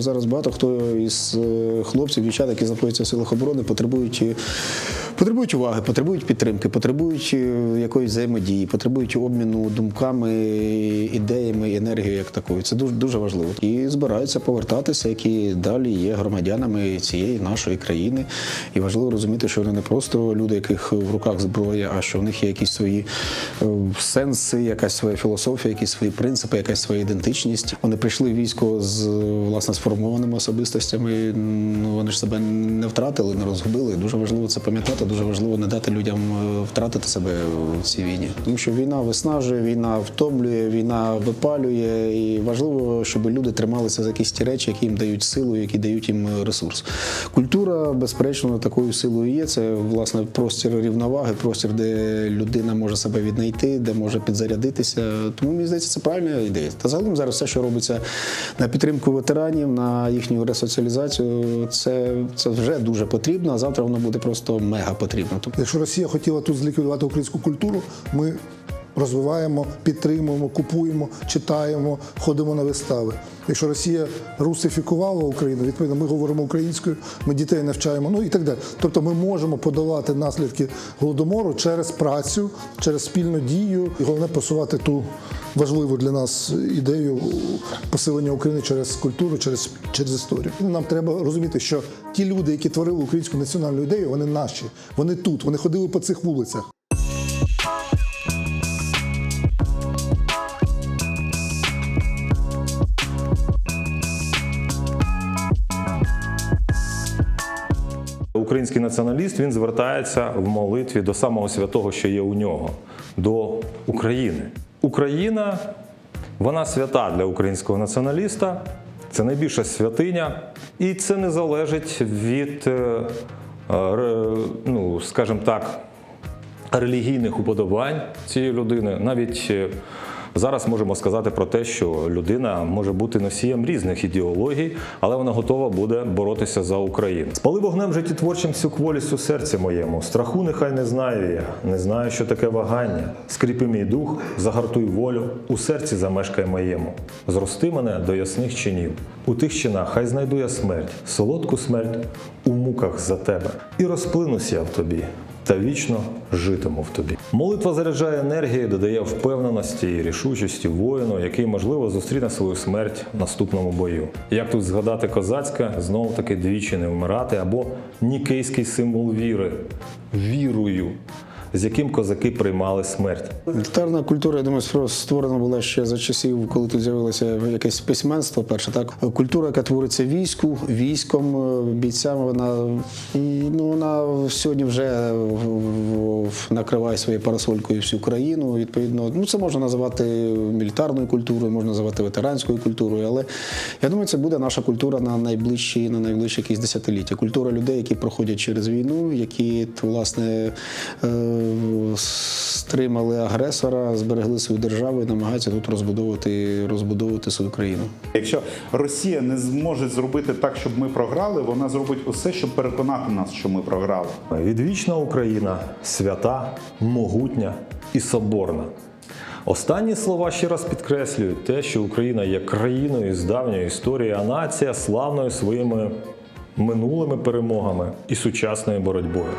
Зараз багато хто із е, хлопців, дівчат, які знаходяться в силах оборони, потребують, е, потребують уваги, потребують підтримки, потребують е, якоїсь взаємодії, потребують обміну думками, ідеями, енергією як такою. Це дуже дуже важливо. І збираються повертатися, які далі є громадянами цієї нашої країни. І важливо розуміти, що вони не просто люди, яких в руках зброя, а що в них є якісь свої е, сенси, якась своя філософія, якісь свої принципи, якась своя ідентичність. Вони прийшли в військо з власне сформованими особистостями. Ну вони ж себе не втратили, не розгубили. Дуже важливо це пам'ятати. Дуже важливо не дати людям е, втратити себе в цій війні. Тому що війна виснажує, війна втомлює, війна випалює, і важливо, щоб люди трималися за якісь ті речі, які їм дають силу, які дають їм ресурс. Культура, безперечно, такою силою є. Це власне простір рівноваги, простір, де людина може себе віднайти, де може підзарядитися. Тому мені здається, це правильна ідея. Та загалом зараз все, що робиться на підтримку ветеранів, на їхню ресоціалізацію, це, це вже дуже потрібно. А завтра воно буде просто мега потрібно. Тобто Якщо Росія хотіла тут зліквідувати українську культуру, ми розвиваємо, підтримуємо, купуємо, читаємо, ходимо на вистави. Якщо Росія русифікувала Україну, відповідно, ми говоримо українською, ми дітей навчаємо, ну і так далі. Тобто ми можемо подолати наслідки голодомору через працю, через спільну дію, і головне просувати ту важливу для нас ідею посилення України через культуру, через, через історію. Нам треба розуміти, що ті люди, які творили українську національну ідею, вони наші, вони тут, вони ходили по цих вулицях. Український націоналіст він звертається в молитві до самого святого, що є у нього, до України. Україна вона свята для українського націоналіста, це найбільша святиня, і це не залежить від, е, ну, скажімо так, релігійних уподобань цієї людини. Навіть е, зараз можемо сказати про те, що людина може бути носієм різних ідеологій, але вона готова буде боротися за Україну. Спали вогнем життєтворчим всю кволість у серці моєму. Страху нехай не знаю я, не знаю, що таке вагання. Скріпи мій дух, загартуй волю, у серці замешкай моєму. Зрости мене до ясних чинів. У тих чинах хай знайду я смерть, солодку смерть у муках за тебе. І розплинусь я в тобі та вічно житиму в тобі. Молитва заряджає енергію, додає впевненості і рішучості воїну, який, можливо, зустріне свою смерть в наступному бою. Як тут згадати козацьке, знову таки двічі не вмирати, або нікейський символ віри вірою, з яким козаки приймали смерть. Мілітарна культура, я думаю, створена була ще за часів, коли тут з'явилося якесь письменство. Перше, так культура, яка твориться війську, військом, е, бійцями, вона ну вона сьогодні вже накриває своєю парасолькою всю країну. Відповідно, ну це можна називати мілітарною культурою, можна називати ветеранською культурою, але я думаю, це буде наша культура на найближчі на найближчі якісь десятиліття. Культура людей, які проходять через війну, які власне е, стримали агресора, зберегли свою державу і намагаються тут розбудовувати, розбудовувати свою країну. Якщо Росія не зможе зробити так, щоб ми програли, вона зробить усе, щоб переконати нас, що ми програли. Відвічна Україна свята, могутня і соборна. Останні слова ще раз підкреслюють те, що Україна є країною з давньої історії, а нація славною своїми минулими перемогами і сучасною боротьбою.